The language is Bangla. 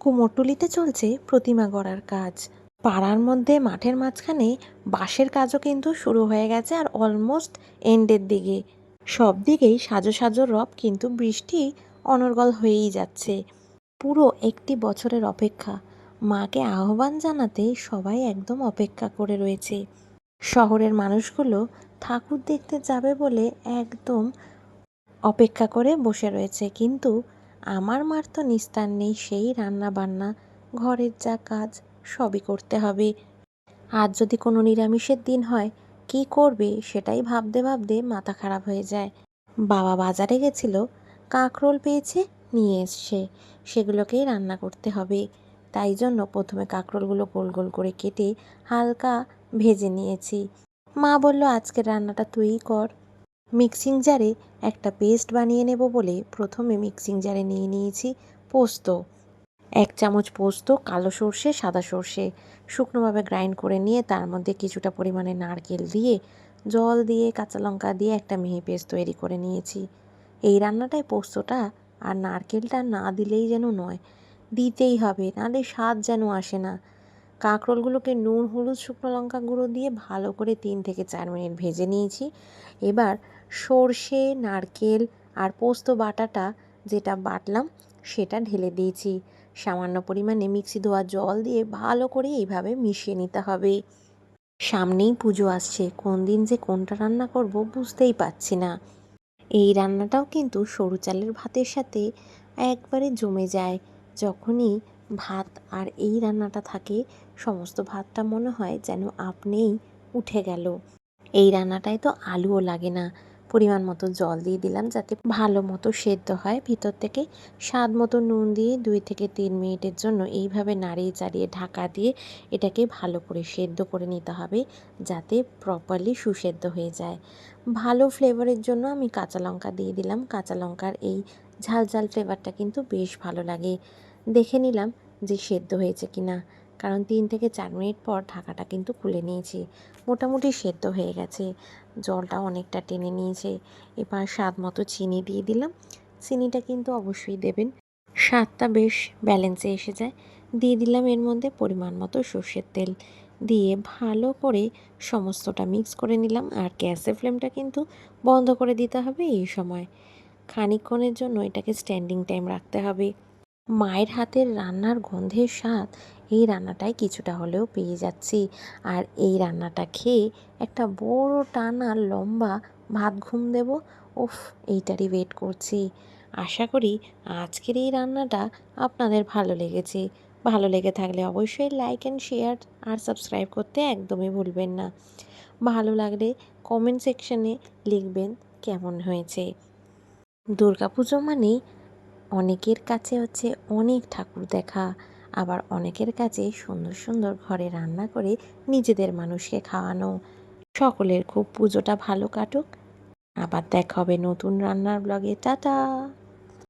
কুমোরটুলিতে চলছে প্রতিমা গড়ার কাজ। পাড়ার মধ্যে মাঠের মাঝখানে বাঁশের কাজও কিন্তু শুরু হয়ে গেছে আর অলমোস্ট এন্ডের দিকে। সব দিকেই সাজো সাজো রব কিন্তু বৃষ্টি অনর্গল হয়েই যাচ্ছে। পুরো একটি বছরের অপেক্ষা। মাকে আহ্বান জানাতে সবাই একদম অপেক্ষা করে রয়েছে। শহরের মানুষগুলো ঠাকুর দেখতে যাবে বলে একদম অপেক্ষা করে বসে রয়েছে। কিন্তু আমার মার তো নিস্তার নেই, সেই রান্না বান্না ঘরের যা কাজ, সবই করতে হবে। আজ যদি কোনো নিরামিষের দিন হয়, কি করবে সেটাই ভাবতে ভাবতে মাথা খারাপ হয়ে যায়। বাবা বাজারে গেছিল, কাঁকরোল পেয়েছে, নিয়ে এসছে। সেগুলোকেই রান্না করতে হবে। তাই জন্য প্রথমে কাঁকরোলগুলো গোল গোল করে কেটে হালকা ভেজে নিয়েছি। মা বলল, আজকের রান্নাটা তুইই কর। মিক্সিং জারে একটা পেস্ট বানিয়ে নেব বলে প্রথমে মিক্সিং জারে নিয়ে নিয়েছি পোস্ত। এক চামচ পোস্ত, কালো সর্ষে, সাদা সর্ষে। শুকনোভাবে গ্রাইন্ড করে নিয়ে তার মধ্যে কিছুটা পরিমাণে নারকেল দিয়ে, জল দিয়ে, কাঁচা লঙ্কা দিয়ে একটা মিহি পেস্ট তৈরি করে নিয়েছি। এই রান্নাটায় পোস্তটা আর নারকেলটা না দিলেই যেন নয়, দিতেই হবে, নাহলে স্বাদ যেন আসে না। কাঁকরোলগুলোকে নুন, হলুদ, শুকনো লঙ্কা গুঁড়ো দিয়ে ভালো করে তিন থেকে চার মিনিট ভেজে নিয়েছি। এবার সর্ষে, নারকেল আর পোস্ত বাটাটা যেটা বাটলাম সেটা ঢেলে দিয়েছি। সামান্য পরিমাণে মিক্সি ধোয়া জল দিয়ে ভালো করে এইভাবে মিশিয়ে নিতে হবে। সামনেই পুজো আসছে। কোন দিন যে কোনটা রান্না করব বুঝতেই পারছি না। এই রান্নাটাও কিন্তু সরু চালের ভাতের সাথে একবারে জমে যায়। যখনই ভাত আর এই রান্নাটা থাকে, সমস্ত ভাতটা মনে হয় যেন আপনিই উঠে গেল। এই রান্নাটায় তো আলুও লাগে না। পরিমাণ মতো জল দিয়ে দিলাম যাতে ভালো মতো সেদ্ধ হয়। ভিতর থেকে স্বাদ মতো নুন দিয়ে দুই থেকে তিন মিনিটের জন্য এইভাবে নাড়িয়ে চাড়িয়ে ঢাকা দিয়ে এটাকে ভালো করে সেদ্ধ করে নিতে হবে যাতে প্রপারলি সুসেদ্ধ হয়ে যায়। ভালো ফ্লেভারের জন্য আমি কাঁচা লঙ্কা দিয়ে দিলাম। কাঁচা লঙ্কার এই ঝাল ঝাল ফ্লেভারটা কিন্তু বেশ ভালো লাগে। দেখে নিলাম যে সেদ্ধ হয়েছে কি না। কারণ তিন থেকে চার মিনিট পর ঢাকাটা কিন্তু খুলে নিয়েছি। মোটামুটি সেদ্ধ হয়ে গেছে। জলটা অনেকটা টেনে নিয়েছে। এবার স্বাদ মতো চিনি দিয়ে দিলাম। চিনিটা কিন্তু অবশ্যই দেবেন। স্বাদটা বেশ ব্যালেন্সে এসে যায়। দিয়ে দিলাম এর মধ্যে পরিমাণ মতো সর্ষের তেল। দিয়ে ভালো করে সমস্তটা মিক্স করে নিলাম। আর গ্যাসের ফ্লেমটা কিন্তু বন্ধ করে দিতে হবে এই সময়। খানিকক্ষণের জন্য এটাকে স্ট্যান্ডিং টাইম রাখতে হবে। মায়ের হাতের রান্নার গন্ধের স্বাদ, এই রান্নাটায় কিছুটা হলেও পেয়ে যাচ্ছি। আর এই রান্নাটা খেয়ে একটা বড় টানা লম্বা ভাত ঘুম দেব। উফ, এইটারই ওয়েট করছি। আশা করি আজকের এই রান্নাটা আপনাদের ভালো লেগেছে। ভালো লেগে থাকলে অবশ্যই লাইক অ্যান্ড শেয়ার আর সাবস্ক্রাইব করতে একদমই ভুলবেন না। ভালো লাগলে কমেন্ট সেকশনে লিখবেন কেমন হয়েছে। দুর্গাপুজো মানেই অনেকের কাছে হচ্ছে অনেক ঠাকুর দেখা, আবার অনেকের কাছে সুন্দর সুন্দর ঘরে রান্না করে নিজেদের মানুষকে খাওয়ানো। সকলের খুব পুজোটা ভালো কাটুক। আবার দেখা হবে নতুন রান্নার ব্লগে। টাটা!